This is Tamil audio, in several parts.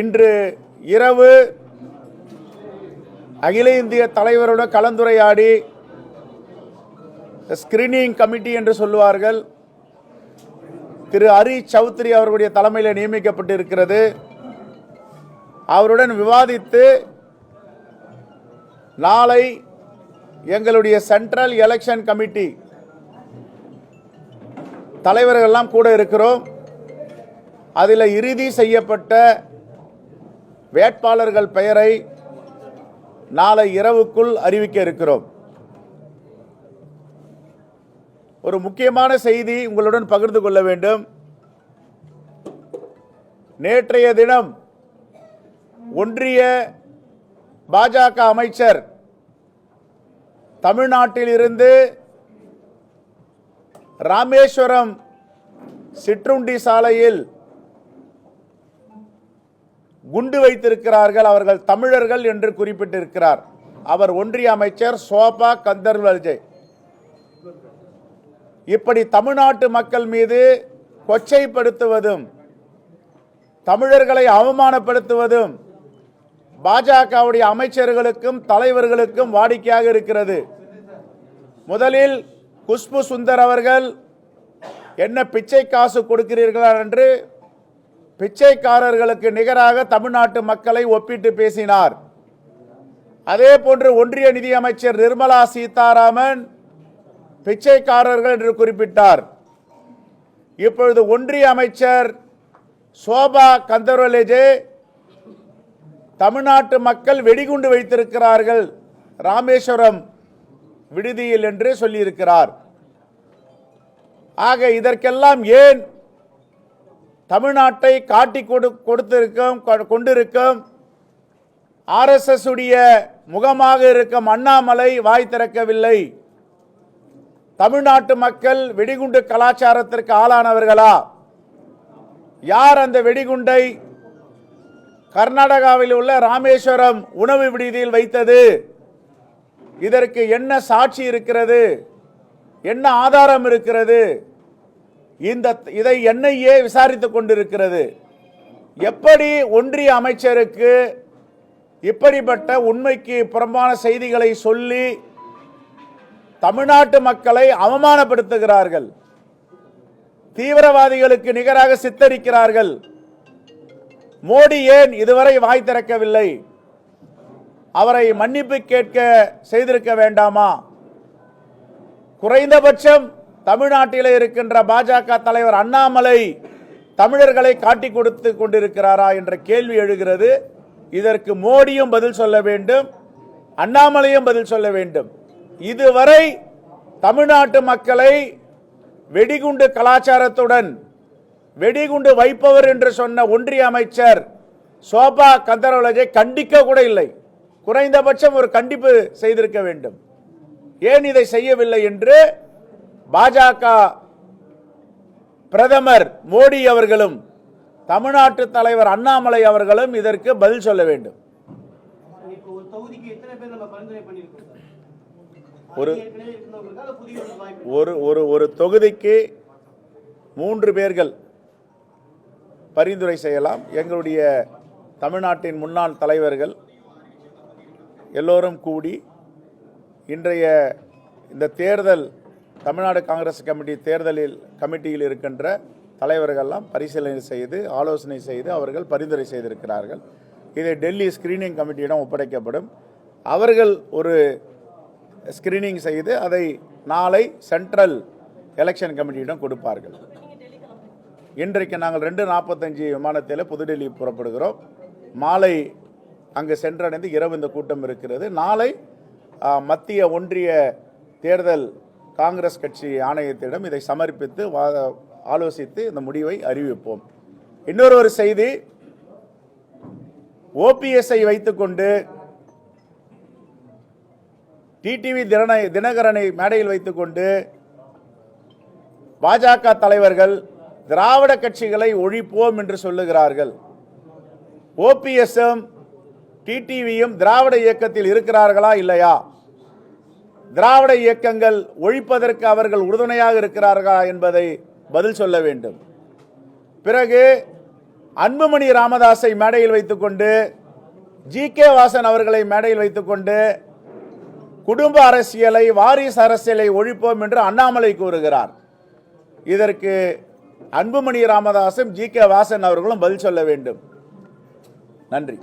இன்று இரவு அகில இந்திய தலைவருடன் கலந்துரையாடி ஸ்கிரீனிங் கமிட்டி என்று சொல்லுவார்கள். திரு ஹரி சௌத்ரி அவர்களுடைய தலைமையில் நியமிக்கப்பட்டிருக்கிறது. அவருடன் விவாதித்து நாளை எங்களுடைய சென்ட்ரல் எலெக்ஷன் கமிட்டி தலைவர்கள்லாம் கூட இருக்கிறோம். அதில் இறுதி செய்யப்பட்ட வேட்பாளர்கள் பெயரை நாளை இரவுக்குள் அறிவிக்க இருக்கிறோம். ஒரு முக்கியமான செய்தி உங்களுடன் பகிர்ந்து கொள்ள வேண்டும். நேற்றைய தினம் ஒன்றிய பாஜக அமைச்சர் தமிழ்நாட்டிலிருந்து ராமேஸ்வரம் சிற்றுண்டி சாலையில் குண்டு வைத்திருக்கிறார்கள் அவர்கள் தமிழர்கள் என்று குறிப்பிட்டிருக்கிறார். அவர் ஒன்றிய அமைச்சர் சோபா கந்தர்வல்ஜே இப்படி தமிழ்நாட்டு மக்கள் மீது கொச்சைப்படுத்துவதும் தமிழர்களை அவமானப்படுத்துவதும் பாஜகவுடைய அமைச்சர்களுக்கும் தலைவர்களுக்கும் வாடிக்கையாக இருக்கிறது. முதலில் குஷ்பு சுந்தர் அவர்கள் என்ன பிச்சை காசு கொடுக்கிறீர்களா? என்று பிச்சைக்காரர்களுக்கு நிகராக தமிழ்நாட்டு மக்களை ஒப்பிட்டு பேசினார். அதே போன்று ஒன்றிய நிதியமைச்சர் நிர்மலா சீதாராமன் பிச்சைக்காரர்கள் என்று குறிப்பிட்டார். இப்பொழுது ஒன்றிய அமைச்சர் சோபா கந்தர்வலேஜே தமிழ்நாட்டு மக்கள் வெடிகுண்டு வைத்திருக்கிறார்கள். ராமேஸ்வரம் விடுதியில் என்று சொல்லியிருக்கிறார். ஆக இதற்கெல்லாம் ஏன் தமிழ்நாட்டை காட்டி கொடு கொடுத்திருக்கும் கொ- கொண்டிருக்கும் ஆர்எஸ்எஸ் உடைய முகமாக இருக்கும் அண்ணாமலை வாய் திறக்கவில்லை. தமிழ்நாட்டு மக்கள் வெடிகுண்டு கலாச்சாரத்திற்கு ஆளானவர்களா? யார் அந்த வெடிகுண்டை கர்நாடகாவில் உள்ள ராமேஸ்வரம் உணவு விடுதியில் வைத்தது? இதற்கு என்ன சாட்சி இருக்கிறது? என்ன ஆதாரம் இருக்கிறது? இந்த இதை என்ஐஏ விசாரித்துக் கொண்டிருக்கிறது. எப்படி ஒன்றிய அமைச்சருக்கு இப்படிப்பட்ட உண்மைக்கு புறம்பான செய்திகளை சொல்லி தமிழ்நாட்டு மக்களை அவமானப்படுத்துகிறார்கள்? தீவிரவாதிகளுக்கு நிகராக சித்தரிக்கிறார்கள்? மோடி ஏன் இதுவரை வாய் திறக்கவில்லை? அவரை மன்னிப்பு கேட்க செய்திருக்க வேண்டாமா? குறைந்தபட்சம் தமிழ்நாட்டில் இருக்கின்ற பாஜக தலைவர் அண்ணாமலை தமிழர்களை காட்டி கொடுத்து கொண்டிருக்கிறாரா என்ற கேள்வி எழுகிறது. இதற்கு மோடியும் பதில் சொல்ல வேண்டும் அண்ணாமலையும் பதில் சொல்ல வேண்டும். இதுவரை தமிழ்நாட்டு மக்களை வெடிகுண்டு கலாச்சாரத்துடன் வெடிகுண்டு வைப்பவர் என்று சொன்ன ஒன்றிய அமைச்சர் சோபா கந்தரவலஜை கண்டிக்க கூட இல்லை. குறைந்தபட்சம் ஒரு கண்டிப்பு செய்திருக்க வேண்டும். ஏன் இதை செய்யவில்லை என்று பாஜக பிரதமர் மோடி அவர்களும் தமிழ்நாட்டு தலைவர் அண்ணாமலை அவர்களும் இதற்கு பதில் சொல்ல வேண்டும். ஒரு ஒரு ஒரு ஒரு தொகுதிக்கு மூன்று பேர்கள் பரிந்துரை செய்யலாம். எங்களுடைய தமிழ்நாட்டின் முன்னாள் தலைவர்கள் எல்லோரும் கூடி இன்றைய இந்த தேர்தல் தமிழ்நாடு காங்கிரஸ் கமிட்டி தேர்தலில் கமிட்டியில் இருக்கின்ற தலைவர்கள்லாம் பரிசீலனை செய்து ஆலோசனை செய்து அவர்கள் பரிந்துரை செய்திருக்கிறார்கள். இதை டெல்லி ஸ்கிரீனிங் கமிட்டியிடம் ஒப்படைக்கப்படும். அவர்கள் ஒரு ஸ்கிரீனிங் செய்து அதை நாளை சென்ட்ரல் எலெக்ஷன் கமிட்டியிடம் கொடுப்பார்கள். இன்றைக்கு நாங்கள் ரெண்டு நாற்பத்தஞ்சு விமானத்தில் புதுடெல்லி புறப்படுகிறோம். மாலை அங்கு சென்றடைந்து இரவு இந்த கூட்டம் இருக்கிறது. நாளை மத்திய ஒன்றிய தேர்தல் காங்கிரஸ் கட்சி ஆணையத்திடம் இதை சமர்ப்பித்து வா- ஆலோசித்து இந்த முடிவை அறிவிப்போம். இன்னொரு ஒரு செய்தி ஓபிஎஸ்ஐ வைத்துக்கொண்டு டிடிவி தினனை தினகரனை மேடையில் வைத்துக்கொண்டு பாஜக தலைவர்கள் திராவிட கட்சிகளை ஒழிப்போம் என்று சொல்லுகிறார்கள். ஓபிஎஸ்எம் டிடிவியும் திராவிட இயக்கத்தில் இருக்கிறார்களா இல்லையா? திராவிட இயக்கங்கள் ஒழிப்பதற்கு அவர்கள் உறுதுணையாக இருக்கிறார்களா என்பதை பதில் சொல்ல வேண்டும். பிறகு அன்புமணி ராமதாஸை மேடையில் வைத்துக்கொண்டு ஜி. கே. வாசன் அவர்களை மேடையில் வைத்துக்கொண்டு குடும்ப அரசியலை வாரிசு அரசியலை ஒழிப்போம் என்று அண்ணாமலை கூறுகிறார். இதற்கு அன்புமணி ராமதாசும் ஜி. கே. வாசன் அவர்களும் பதில் சொல்ல வேண்டும். நன்றி.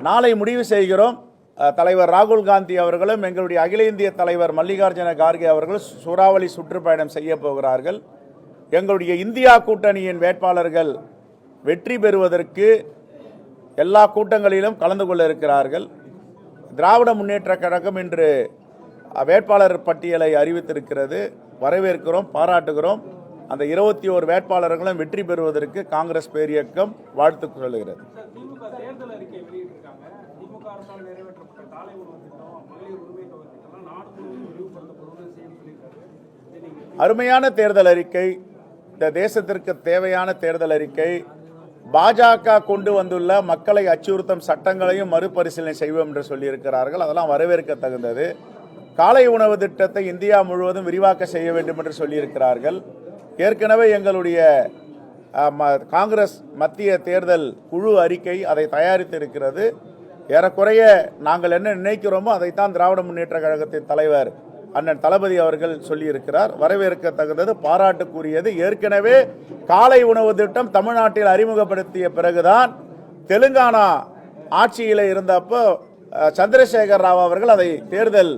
நாளை முடிவு செய்கிறோம். தலைவர் ராகுல் காந்தி அவர்களும் எங்களுடைய அகில இந்திய தலைவர் மல்லிகார்ஜுன கார்கே அவர்கள் சூறாவளி சுற்றுப்பயணம் செய்ய போகிறார்கள். எங்களுடைய இந்தியா கூட்டணியின் வேட்பாளர்கள் வெற்றி பெறுவதற்கு எல்லா கூட்டங்களிலும் கலந்து கொள்ள இருக்கிறார்கள். திராவிட முன்னேற்ற கழகம் இன்று வேட்பாளர் பட்டியலை அறிவித்திருக்கிறது. வரவேற்கிறோம் பாராட்டுகிறோம். அந்த இருபத்தி ஓரு வேட்பாளர்களும் வெற்றி பெறுவதற்கு காங்கிரஸ் பேரியக்கம் வாழ்த்து சொல்லுகிறது. அருமையான தேர்தல் அறிக்கை இந்த தேசத்திற்கு தேவையான தேர்தல் அறிக்கை பாஜக கொண்டு வந்துள்ள மக்களை அச்சுறுத்தும் சட்டங்களையும் மறுபரிசீலனை செய்வோம் என்று சொல்லியிருக்கிறார்கள். அதெல்லாம் வரவேற்க தகுந்தது. காலை உணவு திட்டத்தை இந்தியா முழுவதும் விரிவாக்க செய்ய வேண்டும் என்று சொல்லியிருக்கிறார்கள். ஏற்கனவே எங்களுடைய ம- காங்கிரஸ் மத்திய தேர்தல் குழு அறிக்கை அதை தயாரித்து இருக்கிறது ஏறக்குறைய நாங்கள் என்ன நினைக்கிறோமோ அதைத்தான் திராவிட முன்னேற்ற கழகத்தின் தலைவர் அண்ணன் தளபதி அவர்கள் சொல்லியிருக்கிறார். வரவேற்க தகுந்தது பாராட்டுக்குரியது. ஏற்கனவே காலை உணவு திட்டம் தமிழ்நாட்டில் அறிமுகப்படுத்திய பிறகுதான் தெலுங்கானா ஆட்சியில் இருந்தப்போ சந்திரசேகர் ராவ் அவர்கள் அதை தேர்தல்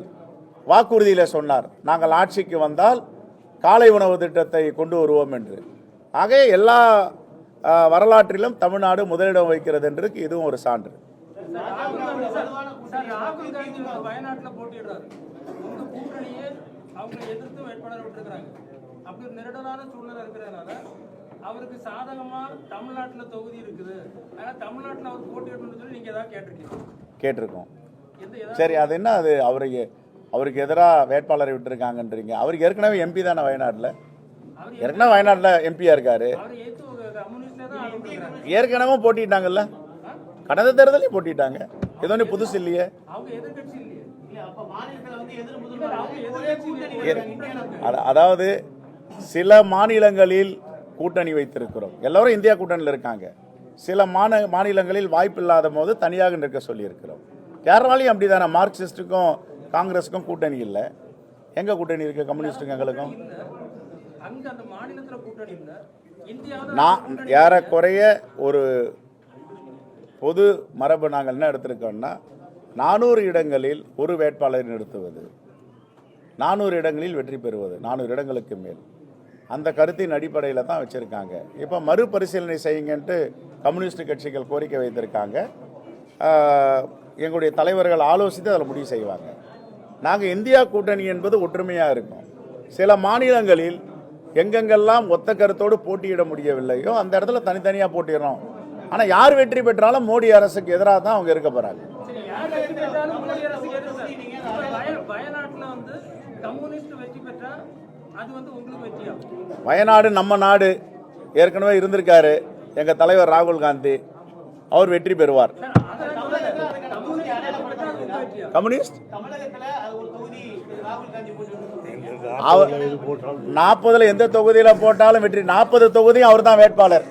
வாக்குறுதியில் சொன்னார். நாங்கள் ஆட்சிக்கு வந்தால் காலை உணவு திட்டத்தை கொண்டு வருவோம் என்று. ஆக எல்லா வரலாற்றிலும் தமிழ்நாடு முதலிடம் வைக்கிறது என்றதுக்கு இதுவும் ஒரு சான்று. அப்படி நெருடலான சூழ்நிலை இருக்கிறதுனால அவருக்கு சாதகமா தமிழ்நாட்டுல தொகுதி இருக்குது. தமிழ்நாட்டுல அவர் போட்டியிடணும்னு சொல்லி நீங்க ஏதாவது கேட்டிருக்கீங்க கேட்டிருக்கோம். சரி அது என்ன அது அவருக்கு அவருக்கு எதிராக வேட்பாளரை விட்டுருக்காங்கன்றீங்க. அவருக்கு ஏற்கனவே எம்பி தானே வயநாட்டில்? ஏற்கனவே வயநாட்டில் எம்பியாக இருக்காரு. ஏற்கனவே போட்டிட்டாங்கல்ல? கடந்த தேர்தலையும் போட்டிட்டாங்க. ஏதோ ஒன்று புதுசு இல்லையே. அதாவது சில மாநிலங்களில் கூட்டணி வைத்திருக்கிறோம். எல்லாரும் இந்தியா கூட்டணியில் இருக்காங்க. சில மாநில மாநிலங்களில் வாய்ப்பு இல்லாத போது தனியாக நிற்க சொல்லியிருக்கிறோம். கேரளாலையும் அப்படி தானே மார்க்சிஸ்ட்டுக்கும் காங்கிரஸுக்கும் கூட்டணி இல்லை. எங்கே கூட்டணி இருக்குது கம்யூனிஸ்ட்டுக்கும் எங்களுக்கும்? நான் ஏறக்குறைய ஒரு பொது மரபு நாங்கள் என்ன எடுத்திருக்கோம்னா நானூறு இடங்களில் ஒரு வேட்பாளரை நிறுத்துவது. நானூறு இடங்களில் வெற்றி பெறுவது. நானூறு இடங்களுக்கு மேல். அந்த கருத்தின் அடிப்படையில் தான் வச்சுருக்காங்க. இப்போ மறுபரிசீலனை செய்யுங்கன்ட்டு கம்யூனிஸ்ட் கட்சிகள் கோரிக்கை வைத்திருக்காங்க. எங்களுடைய தலைவர்கள் ஆலோசித்து அதில் முடிவு செய்வாங்க. நாங்கள் இந்தியா கூட்டணி என்பது ஒற்றுமையாக இருக்கும். சில மாநிலங்களில் எங்கெங்கெல்லாம் ஒத்த கருத்தோடு போட்டியிட முடியவில்லையோ அந்த இடத்துல தனித்தனியாக போட்டிடுறோம். ஆனால் யார் வெற்றி பெற்றாலும் மோடி அரசுக்கு எதிராக தான் அவங்க இருக்க போகிறாங்க வயநாடு நம்ம நாடு ஏற்கனவே இருந்திருக்காரு. எங்கள் தலைவர் ராகுல் காந்தி அவர் வெற்றி பெறுவார் சார், அதான் சொல்றேன். கம்யூனிஸ்ட் வெற்றி பெற்றா அது உங்க வெற்றியாகும் கம்யூனிஸ்ட் தமிழகத்துல அது ஒரு தொகுதி ராகுல் காந்தி போட்டு அவர் நாற்பதுல எந்த தொகுதியில் போட்டாலும் வெற்றி நாற்பது தொகுதியும் அவர் தான் வேட்பாளர்